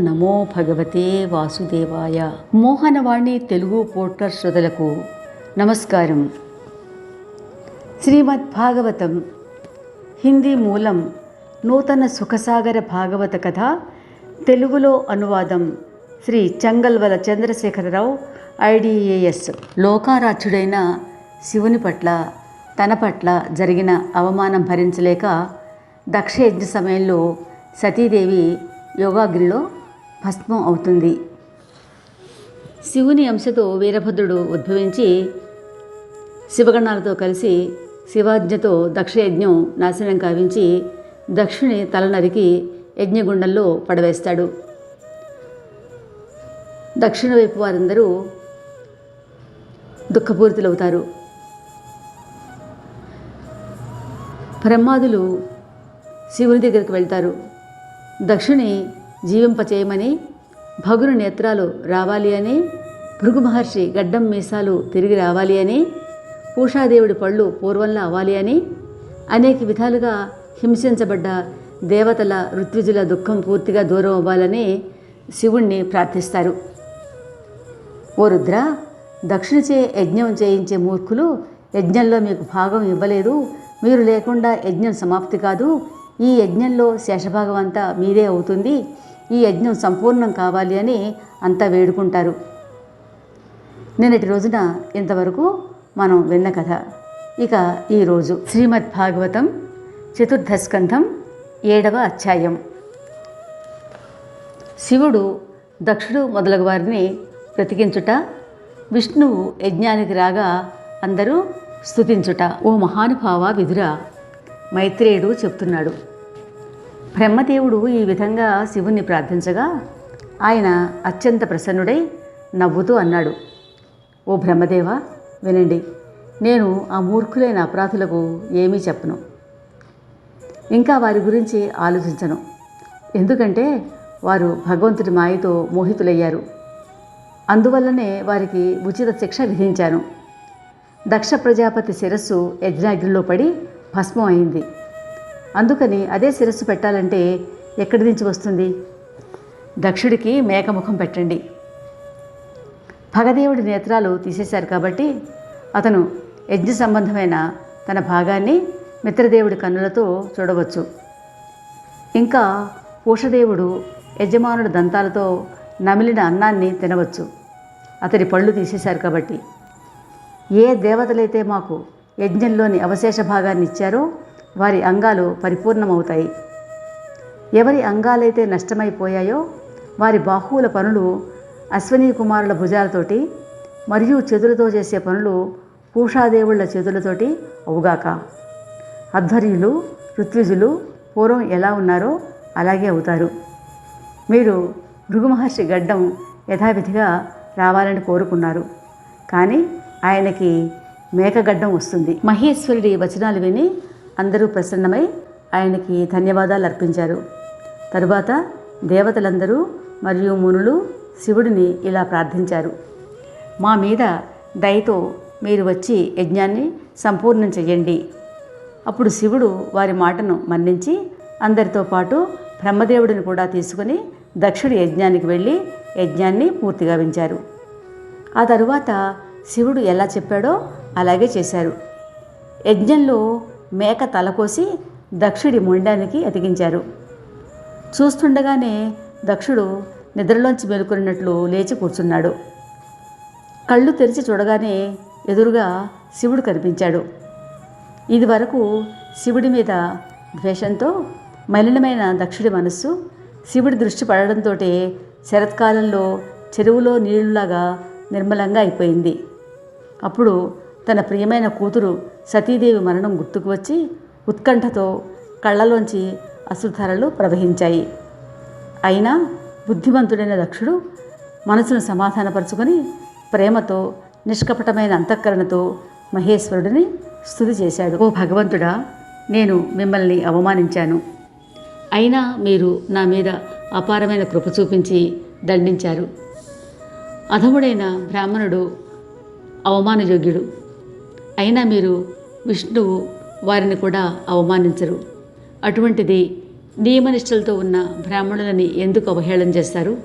నమో భగవతే వాసుదేవాయ. మోహనవాణి తెలుగు పోర్టర్ శ్రోతలకు నమస్కారం. శ్రీమద్ భాగవతం హిందీ మూలం నూతన సుఖసాగర భాగవత కథ తెలుగులో అనువాదం శ్రీ చంగల్వల చంద్రశేఖరరావు ఐడిఏఎస్ లోకారాధ్యుడైన శివుని పట్ల తన పట్ల జరిగిన అవమానం భరించలేక దక్షయజ్ఞ సమయంలో సతీదేవి యోగాగ్నిలో భస్మం అవుతుంది. శివుని అంశతో వీరభద్రుడు ఉద్భవించి శివగణాలతో కలిసి శివాజ్ఞతో దక్షయజ్ఞం నాశనం కావించి దక్షుని తల నరికి యజ్ఞగుండంలో పడవేస్తాడు. దక్షిణ వైపు వారందరూ దుఃఖపూరితులవుతారు. బ్రహ్మాదులు శివుని దగ్గరికి వెళ్తారు. దక్షిణి జీవింపచేయమని భగుని నేత్రాలు రావాలి అని భృగు మహర్షి గడ్డం మీసాలు తిరిగి రావాలి అని పూషాదేవుడి పళ్ళు పూర్వంలా అవ్వాలి అని అనేక విధాలుగా హింసించబడ్డ దేవతల ఋత్విజుల దుఃఖం పూర్తిగా దూరం అవ్వాలని శివుణ్ణి ప్రార్థిస్తారు. ఓ రుద్ర దక్షిణచే యజ్ఞం చేయించే మూర్ఖులు యజ్ఞంలో మీకు భాగం ఇవ్వలేదు. మీరు లేకుండా యజ్ఞం సమాప్తి కాదు. ఈ యజ్ఞంలో శేషభాగం అంతా మీదే అవుతుంది. ఈ యజ్ఞం సంపూర్ణం కావాలి అని అంతా వేడుకుంటారు. నిన్నటి రోజున ఇంతవరకు మనం విన్న కథ. ఇక ఈరోజు శ్రీమద్ భాగవతం చతుర్థ స్కంధం ఏడవ అధ్యాయం. శివుడు దక్షుడు మొదలగు వారిని బ్రతికించుట విష్ణువు యజ్ఞానికి రాగా అందరూ స్థుతించుట ఓ మహానుభావ విధురా మైత్రేయుడు చెప్తున్నాడు. బ్రహ్మదేవుడు ఈ విధంగా శివుణ్ణి ప్రార్థించగా ఆయన అత్యంత ప్రసన్నుడై నవ్వుతూ అన్నాడు. ఓ బ్రహ్మదేవ వినండి నేను ఆ మూర్ఖులైన అపరాధులకు ఏమీ చెప్పను. ఇంకా వారి గురించి ఆలోచించను. ఎందుకంటే వారు భగవంతుడి మాయతో మోహితులయ్యారు. అందువల్లనే వారికి ఉచిత శిక్ష విధించాను. దక్ష ప్రజాపతి శిరస్సు యజ్ఞాగ్నిలో పడి భస్మం అయింది. అందుకని అదే శిరస్సు పెట్టాలంటే ఎక్కడి నుంచి వస్తుంది? దక్షుడికి మేకముఖం పెట్టండి. భగదేవుడి నేత్రాలు తీసేశారు కాబట్టి అతను యజ్ఞ సంబంధమైన తన భాగాన్ని మిత్రదేవుడి కన్నులతో చూడవచ్చు. ఇంకా పూషదేవుడు యజమానుడి దంతాలతో నమిలిన అన్నాన్ని తినవచ్చు. అతడి పళ్ళు తీసేశారు కాబట్టి. ఏ దేవతలైతే మాకు యజ్ఞంలోని అవశేష భాగాన్ని ఇచ్చారో వారి అంగాలు పరిపూర్ణమవుతాయి. ఎవరి అంగాలైతే నష్టమైపోయాయో వారి బాహువుల పనులు అశ్వనీ కుమారుల భుజాలతోటి మరియు చేతులతో చేసే పనులు పూషాదేవుళ్ళ చేతులతోటి అవుగాక. అధ్వర్యులు ఋత్విజులు పూర్వం ఎలా ఉన్నారో అలాగే అవుతారు. మీరు భృగు మహర్షి గడ్డం యథావిధిగా రావాలని కోరుకున్నారు. కానీ ఆయనకి మేకగడ్డం వస్తుంది. మహేశ్వరుడి వచనాలు విని అందరూ ప్రసన్నమై ఆయనకి ధన్యవాదాలు అర్పించారు. తరువాత దేవతలందరూ మరియు మునులు శివుడిని ఇలా ప్రార్థించారు. మా మీద దయతో మీరు వచ్చి యజ్ఞాన్ని సంపూర్ణం చెయ్యండి. అప్పుడు శివుడు వారి మాటను మన్నించి అందరితో పాటు బ్రహ్మదేవుడిని కూడా తీసుకుని దక్షుడి యజ్ఞానికి వెళ్ళి యజ్ఞాన్ని పూర్తిగా వించారు. ఆ తరువాత శివుడు ఎలా చెప్పాడో అలాగే చేశారు. యజ్ఞంలో మేక తలకోసి దక్షుడి మొండానికి అతికించారు చూస్తుండగానే దక్షుడు నిద్రలోంచి మేలుకున్నట్లు లేచి కూర్చున్నాడు. కళ్ళు తెరిచి చూడగానే ఎదురుగా శివుడు కనిపించాడు. ఇది వరకు శివుడి మీద ద్వేషంతో మలినమైన దక్షుడి మనస్సు శివుడి దృష్టి పడడంతో శరత్కాలంలో చెరువులో నీళ్ళులాగా నిర్మలంగా అయిపోయింది. అప్పుడు తన ప్రియమైన కూతురు సతీదేవి మరణం గుర్తుకు వచ్చి ఉత్కంఠతో కళ్ళలోంచి అశ్రుధారలు ప్రవహించాయి. అయినా బుద్ధిమంతుడైన దక్షుడు మనసును సమాధానపరుచుకొని ప్రేమతో నిష్కపటమైన అంతఃకరణతో మహేశ్వరుడిని స్థుతి చేశాడు. ఓ భగవంతుడా నేను మిమ్మల్ని అవమానించాను. అయినా మీరు నా మీద అపారమైన కృప చూపించి దండించారు. అధముడైన బ్రాహ్మణుడు అవమానయోగ్యుడు. అయినా మీరు విష్ణువు వారిని కూడా అవమానించరు. అటువంటిది నియమనిష్టలతో ఉన్న బ్రాహ్మణులని ఎందుకు అవహేళన చేస్తారు?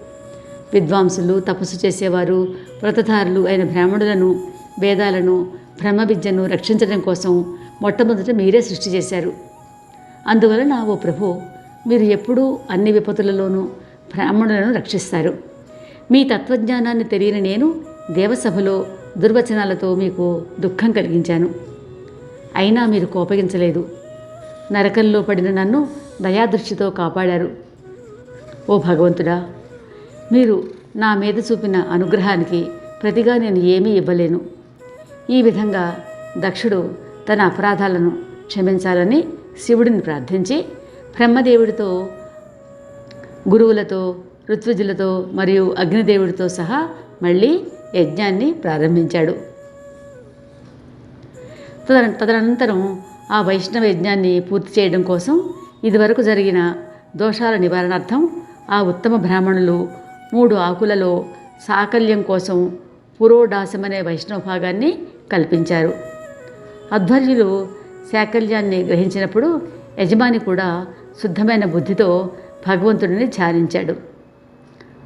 విద్వాంసులు తపస్సు చేసేవారు వ్రతధారులు అయిన బ్రాహ్మణులను వేదాలను బ్రహ్మ విద్యను రక్షించడం కోసం మొట్టమొదట మీరే సృష్టి చేశారు. అందువలన ఓ ప్రభు మీరు ఎప్పుడూ అన్ని విపత్తులలోనూ బ్రాహ్మణులను రక్షిస్తారు. మీ తత్వజ్ఞానాన్ని తెలియని నేను దేవసభలో దుర్వచనాలతో మీకు దుఃఖం కలిగించాను. అయినా మీరు కోపగించలేదు. నరకంలో పడిన నన్ను దయాదృష్టితో కాపాడారు. ఓ భగవంతుడా మీరు నా మీద చూపిన అనుగ్రహానికి ప్రతిగా నేను ఏమీ ఇవ్వలేను. ఈ విధంగా దక్షుడు తన అపరాధాలను క్షమించాలని శివుడిని ప్రార్థించి బ్రహ్మదేవుడితో గురువులతో ఋత్విజులతో మరియు అగ్నిదేవుడితో సహా మళ్ళీ యజ్ఞాన్ని ప్రారంభించాడు. తదన తదనంతరం ఆ వైష్ణవ యజ్ఞాన్ని పూర్తి చేయడం కోసం ఇదివరకు జరిగిన దోషాల నివారణార్థం ఆ ఉత్తమ బ్రాహ్మణులు మూడు ఆకులలో సాకల్యం కోసం పురోడాసం అనే వైష్ణవ భాగాన్ని కల్పించారు. అధ్వర్యులు శాకల్యాన్ని గ్రహించినప్పుడు యజమాని కూడా శుద్ధమైన బుద్ధితో భగవంతుడిని ధ్యానించాడు.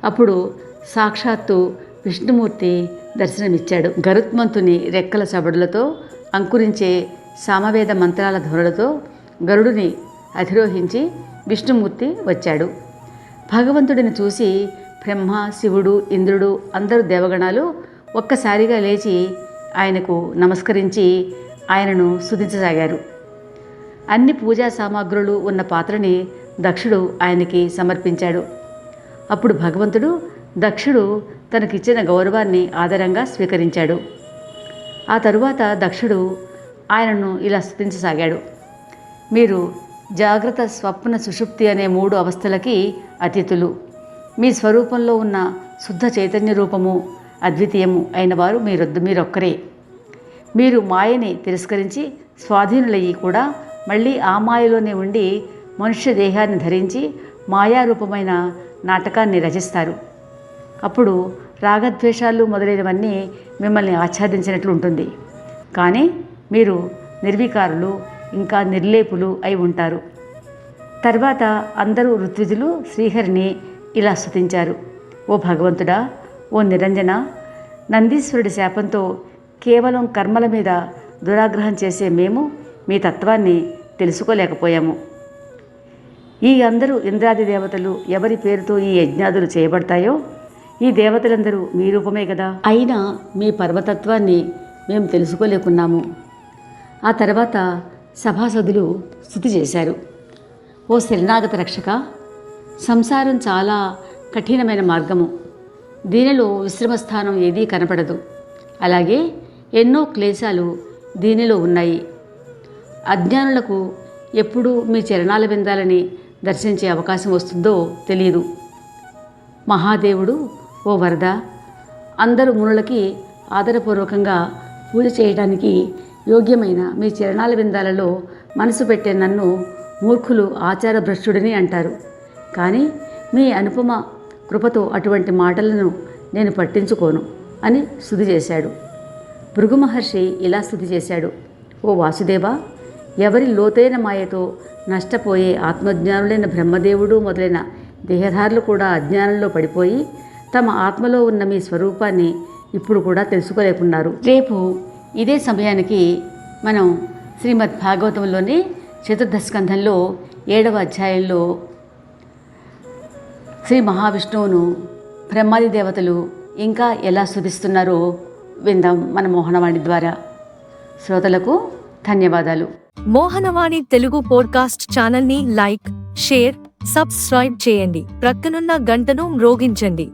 అప్పుడు సాక్షాత్తు విష్ణుమూర్తి దర్శనమిచ్చాడు. గరుత్మంతుని రెక్కల చబడులతో అంకురించే సామవేద మంత్రాల ధ్వనులతో గరుడుని అధిరోహించి విష్ణుమూర్తి వచ్చాడు. భగవంతుడిని చూసి బ్రహ్మ శివుడు ఇంద్రుడు అందరు దేవగణాలు ఒక్కసారిగా లేచి ఆయనకు నమస్కరించి ఆయనను సుధించసాగారు అన్ని పూజా సామాగ్రులు ఉన్న పాత్రని దక్షుడు ఆయనకి సమర్పించాడు. అప్పుడు భగవంతుడు దక్షుడు తనకిచ్చిన గౌరవాన్ని ఆదరంగా స్వీకరించాడు. ఆ తరువాత దక్షుడు ఆయనను ఇలా స్థుతించసాగాడు మీరు జాగ్రత్త స్వప్న సుషుప్తి అనే మూడు అవస్థలకి అతిథులు మీ స్వరూపంలో ఉన్న శుద్ధ చైతన్య రూపము అద్వితీయము అయిన వారు మీరొద్దు మీరొక్కరే. మీరు మాయని తిరస్కరించి స్వాధీనులయ్యి కూడా మళ్ళీ ఆ మాయలోనే ఉండి మనుష్య దేహాన్ని ధరించి మాయారూపమైన నాటకాన్ని రచిస్తారు. అప్పుడు రాగద్వేషాలు మొదలైనవన్నీ మిమ్మల్ని ఆచ్ఛాదించినట్లు ఉంటుంది. కానీ మీరు నిర్వికారులు ఇంకా నిర్లేపులు అయి ఉంటారు. తర్వాత అందరూ ఋత్విజులు శ్రీహరిని ఇలా స్థుతించారు ఓ భగవంతుడా ఓ నిరంజన నందీశ్వరుడి శాపంతో కేవలం కర్మల మీద దురాగ్రహం చేసే మేము మీ తత్వాన్ని తెలుసుకోలేకపోయాము. ఈ అందరూ ఇంద్రాది దేవతలు ఎవరి పేరుతో ఈ యజ్ఞాదులు చేయబడతాయో ఈ దేవతలందరూ మీ రూపమే కదా? అయినా మీ పర్వతత్వాన్ని మేము తెలుసుకోలేకున్నాము. ఆ తర్వాత సభాసదులు స్థుతి చేశారు. ఓ శరణాగత రక్షక సంసారం చాలా కఠినమైన మార్గము. దీనిలో విశ్రమస్థానం ఏదీ కనపడదు. అలాగే ఎన్నో క్లేశాలు దీనిలో ఉన్నాయి. అజ్ఞానులకు ఎప్పుడు మీ చరణాల విందాలని దర్శించే అవకాశం వస్తుందో తెలియదు మహాదేవుడు ఓ వరద. అందరు మునులకి ఆదరపూర్వకంగా పూజ చేయడానికి యోగ్యమైన మీ చరణాల విందాలలో మనసు పెట్టే నన్ను మూర్ఖులు ఆచార భ్రష్టుడిని అంటారు. కానీ మీ అనుపమ కృపతో అటువంటి మాటలను నేను పట్టించుకోను అని స్థుతి చేశాడు. భృగు మహర్షి ఇలా స్థుతి చేశాడు. ఓ వాసుదేవా ఎవరి లోతైన మాయతో నష్టపోయే ఆత్మజ్ఞానులైన బ్రహ్మదేవుడు మొదలైన దేహధారులు కూడా అజ్ఞానంలో పడిపోయి తమ ఆత్మలో ఉన్న మీ స్వరూపాన్ని ఇప్పుడు కూడా తెలుసుకోలేకున్నారు. రేపు ఇదే సమయానికి మనం శ్రీమద్ భాగవతంలోని చతుర్థ స్కంధంలో ఏడవ అధ్యాయంలో శ్రీ మహావిష్ణువును బ్రహ్మాది దేవతలు ఇంకా ఎలా స్తుతిస్తున్నారో విందాం మన మోహనవాణి ద్వారా. శ్రోతలకు ధన్యవాదాలు. మోహనవాణి తెలుగు పోడ్కాస్ట్ ఛానల్ని లైక్ షేర్ సబ్స్క్రైబ్ చేయండి. ప్రక్కనున్న గంటను మ్రోగించండి.